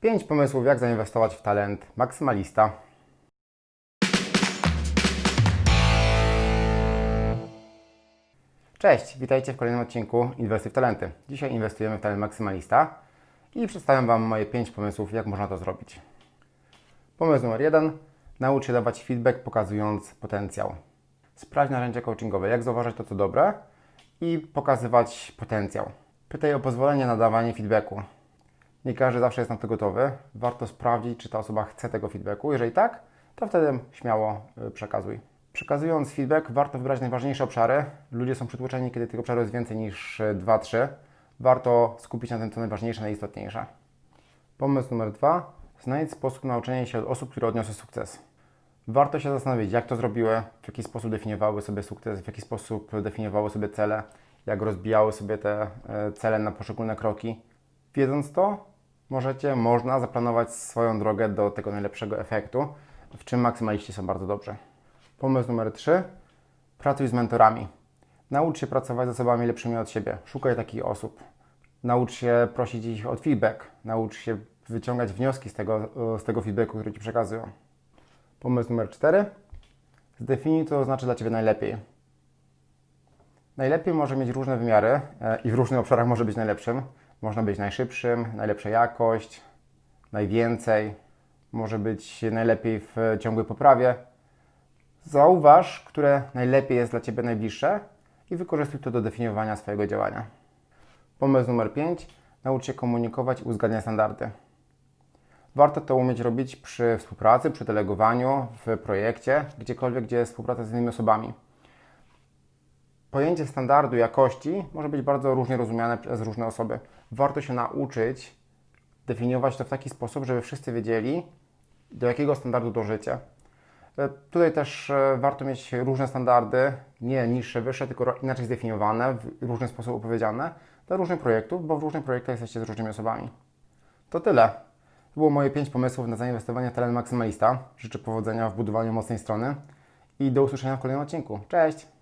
5 pomysłów, jak zainwestować w talent maksymalista. Cześć, witajcie w kolejnym odcinku Inwestuj w talenty. Dzisiaj inwestujemy w talent maksymalista i przedstawiam Wam moje 5 pomysłów, jak można to zrobić. Pomysł numer 1. Naucz się dawać feedback, pokazując potencjał. Sprawdź narzędzia coachingowe, jak zauważać to, co dobre i pokazywać potencjał. Pytaj o pozwolenie na dawanie feedbacku. Nie każdy zawsze jest na to gotowy. Warto sprawdzić, czy ta osoba chce tego feedbacku. Jeżeli tak, to wtedy śmiało y, przekazuj. Przekazując feedback, warto wybrać najważniejsze obszary. Ludzie są przytłoczeni, kiedy tych obszarów jest więcej niż 2-3. Warto skupić na tym, co najważniejsze, najistotniejsze. Pomysł numer dwa. Znajdź sposób nauczenia się od osób, które odniosły sukces. Warto się zastanowić, jak to zrobiły, w jaki sposób definiowały sobie sukces, w jaki sposób definiowały sobie cele, jak rozbijały sobie te e, cele na poszczególne kroki. Wiedząc to, możecie, można zaplanować swoją drogę do tego najlepszego efektu, w czym maksymaliści są bardzo dobrze. Pomysł numer 3. Pracuj z mentorami. Naucz się pracować z osobami lepszymi od siebie. Szukaj takich osób. Naucz się prosić ich o feedback. Naucz się wyciągać wnioski z tego, z tego feedbacku, który Ci przekazują. Pomysł numer 4. Zdefiniuj, co oznacza dla Ciebie najlepiej. Najlepiej może mieć różne wymiary e, i w różnych obszarach może być najlepszym. Można być najszybszym, najlepsza jakość, najwięcej. Może być najlepiej w ciągłej poprawie. Zauważ, które najlepiej jest dla Ciebie najbliższe i wykorzystuj to do definiowania swojego działania. Pomysł numer 5. Naucz się komunikować i uzgadniać standardy. Warto to umieć robić przy współpracy, przy delegowaniu, w projekcie, gdziekolwiek, gdzie jest współpraca z innymi osobami. Pojęcie standardu jakości może być bardzo różnie rozumiane przez różne osoby. Warto się nauczyć definiować to w taki sposób, żeby wszyscy wiedzieli, do jakiego standardu dążycie. E, Tutaj też e, warto mieć różne standardy, nie niższe, wyższe, tylko inaczej zdefiniowane, w różny sposób opowiedziane dla różnych projektów, bo w różnych projektach jesteście z różnymi osobami. To tyle. To było moje 5 pomysłów na zainwestowanie w talent maksymalista. Życzę powodzenia w budowaniu mocnej strony i do usłyszenia w kolejnym odcinku. Cześć!